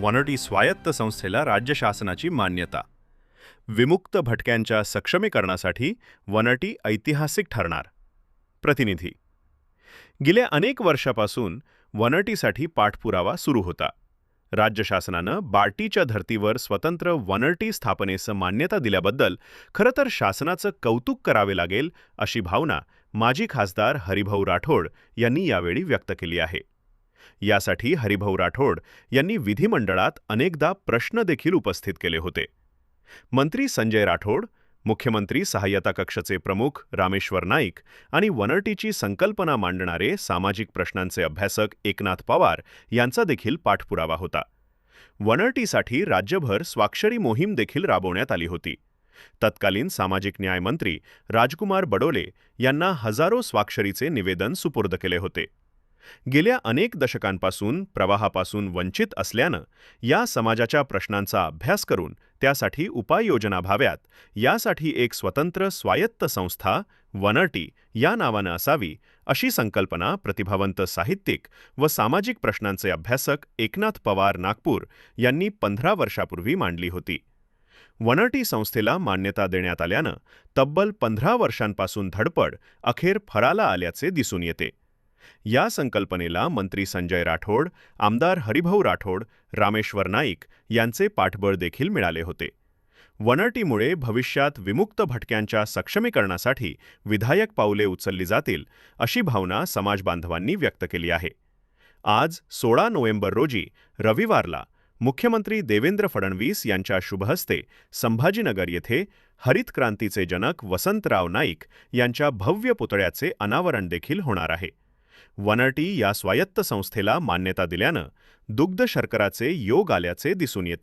वनटी स्वायत्त संस्थेला राज्य शासनाची मान्यता. विमुक्त भटक्यांच्या सक्षमीकरणासाठी वनटी ऐतिहासिक ठरणार. प्रतिनिधी. गेल्या अनेक वर्षापासून वनटीसाठी पाठपुरावा सुरू होता. राज्य शासनानं बार्टीच्या धर्तीवर स्वतंत्र वनर्टी स्थापनेस मान्यता दिल्याबद्दल खरं तर शासनाचं कौतुक करावे लागेल अशी भावना माजी खासदार हरिभाऊ राठोड यांनी यावेळी व्यक्त केली आहे. यासाठी हरिभाऊ राठोड यांनी विधिमंडळात अनेकदा प्रश्न देखील उपस्थित केले होते. मंत्री संजय राठोड मुख्यमंत्री सहाय्यता कक्षचे प्रमुख रामेश्वर नाईक आणि वनर्टीची संकल्पना मांडणारे सामाजिक प्रश्नांचे अभ्यासक एकनाथ पवार यांचा देखील पाठपुरावा होता. वनर्टीसाठी राज्यभर स्वाक्षरी मोहीम देखील राबवण्यात आली होती. तत्कालीन सामाजिक न्याय मंत्री राजकुमार बडोले यांना हजारो स्वाक्षरीचे निवेदन सुपूर्द केले होते. गेल्या अनेक दशकांपासून प्रवाहापासून वंचित असल्यानं या समाजाच्या प्रश्नांचा अभ्यास करून त्यासाठी उपाययोजना व्हाव्यात. यासाठी एक स्वतंत्र स्वायत्त संस्था वनटी या नावानं असावी अशी संकल्पना प्रतिभावंत साहित्यिक व सामाजिक प्रश्नांचे अभ्यासक एकनाथ पवार नागपूर यांनी पंधरा वर्षापूर्वी मांडली होती. वनटी संस्थेला मान्यता देण्यात आल्यानं तब्बल पंधरा वर्षांपासून धडपड अखेर फराला आल्याचे दिसून येते. या संकल्पनेला मंत्री संजय राठोड आमदार हरिभाऊ राठोड रामेश्वर नाईक यांचे पाठबळ देखील मिळाले होते. वनटीमुळे भविष्यात विमुक्त भटक्यांच्या सक्षमीकरणासाठी विधायक पावले उचलली जातील अशी भावना समाजबांधवांनी व्यक्त केली आहे. आज सोळा नोव्हेंबर रोजी रविवारला मुख्यमंत्री देवेंद्र फडणवीस यांच्या शुभहस्ते संभाजीनगर येथे हरित क्रांतीचे जनक वसंतराव नाईक यांच्या भव्य पुतळ्याचे अनावरण देखील होणार आहे. वनटी या स्वायत्त संस्थेला मान्यता दिल्यानं दुग्ध शर्कराचे योग आल्याचे दिसून येते.